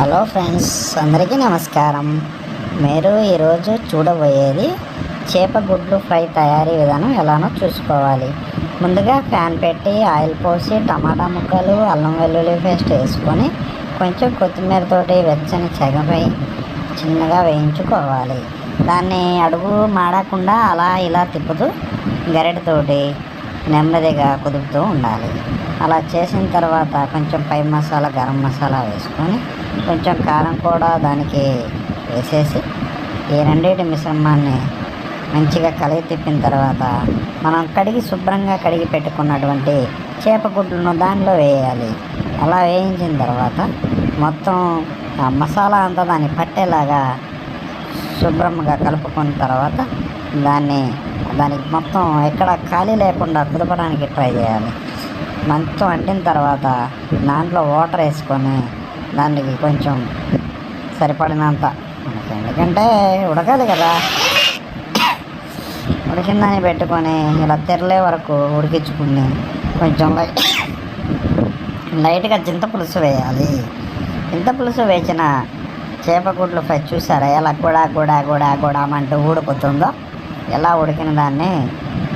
Hello friends అందరికీ నమస్కారం. మీరు ఈరోజు చూడబోయేది చేప గుడ్లు ఫ్రై తయారీ విధానం ఎలానో చూసుకోవాలి. ముందుగా ఫ్యాన్ పెట్టి ఆయిల్ పోసి టమాటా ముక్కలు అల్లం వెల్లుల్లి పేస్ట్ వేసుకొని కొంచెం కొత్తిమీరతోటి వెచ్చని చెగపై చిన్నగా వేయించుకోవాలి. దాన్ని అడుగు మాడకుండా అలా ఇలా తిప్పుతూ గరిటతోటి నెమ్మదిగా కుదుపుతూ ఉండాలి. అలా చేసిన తర్వాత కొంచెం పై మసాలా గరం మసాలా వేసుకొని కొంచెం కారం కూడా దానికి వేసేసి ఈ రెండింటి మిశ్రమాన్ని మంచిగా కలిగి తిప్పిన తర్వాత మనం కడిగి శుభ్రంగా కడిగి పెట్టుకున్నటువంటి చేప గుడ్లను దానిలో వేయాలి. అలా వేయించిన తర్వాత మొత్తం ఆ మసాలా అంతా దాన్ని పట్టేలాగా శుభ్రంగా కలుపుకున్న తర్వాత దాన్ని దానికి మొత్తం ఎక్కడ ఖాళీ లేకుండా కుదపడానికి ట్రై చేయాలి. మంచం అంటిన తర్వాత దాంట్లో వాటర్ వేసుకొని దానికి కొంచెం సరిపడినంత ఎందుకంటే ఉడకాలి కదా. ఉడికిందని పెట్టుకొని ఇలా తెరలే వరకు ఉడికించుకుని కొంచెం లైట్ లైట్గా చింత పులుసు వేయాలి. చింత పులుసు వేసిన చేప గుడ్లు ఫ్రై చూసారా? ఎలా కూడా కూడా కూడా కూడా అంటూ ఊడుకుతుందో. ఎలా ఉడికిన దాన్ని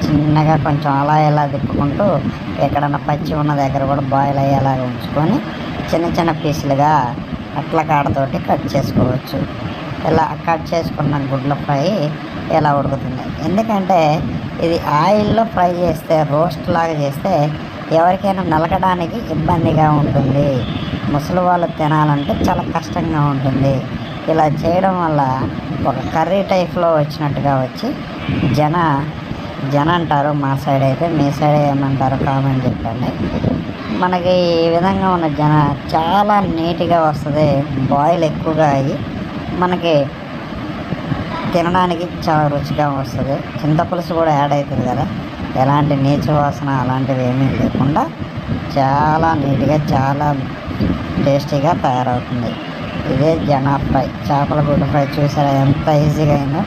చిన్నగా కొంచెం అలా ఇలా తిప్పుకుంటూ ఎక్కడన్నా పచ్చి ఉన్న దగ్గర కూడా బాయిల్ అయ్యేలాగా ఉంచుకొని చిన్న చిన్న పీసులుగా అట్ల కాడతోటి కట్ చేసుకోవచ్చు. ఇలా కట్ చేసుకున్న గుడ్ల ఫ్రై ఇలా ఉడుకుతుంది? ఎందుకంటే ఇది ఆయిల్లో ఫ్రై చేస్తే రోస్ట్ లాగా చేస్తే ఎవరికైనా నలకడానికి ఇబ్బందిగా ఉంటుంది. ముసలి వాళ్ళు తినాలంటే చాలా కష్టంగా ఉంటుంది. ఇలా చేయడం వల్ల ఒక కర్రీ టైప్లో వచ్చినట్టుగా వచ్చి జన జన అంటారు మా సైడ్ అయితే మీ సైడ్ ఏమంటారు కామెంట్ చెప్పండి. మనకి ఈ విధంగా ఉన్న జన చాలా నీట్గా వస్తుంది బాయిల్ ఎక్కువగా అయ్యి మనకి తినడానికి చాలా రుచిగా వస్తుంది. చింతపులుసు కూడా యాడ్ అవుతుంది కదా ఎలాంటి నీచు వాసన అలాంటివి ఏమీ లేకుండా చాలా నీట్గా చాలా టేస్టీగా తయారవుతుంది. ఇదే జనా ఫ్రై. చేపల గుడ్డు ఫ్రై చూసారా? ఎంత ఈజీగా అయిందో.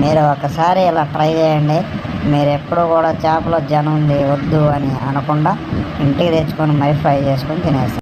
మీరు ఒకసారి ఇలా ట్రై చేయండి. మీరు ఎప్పుడు కూడా చేపలో జనం ఉంది వద్దు అని అనకుండా ఇంటికి తెచ్చుకొని మరీ ఫ్రై చేసుకొని తినేస్తారు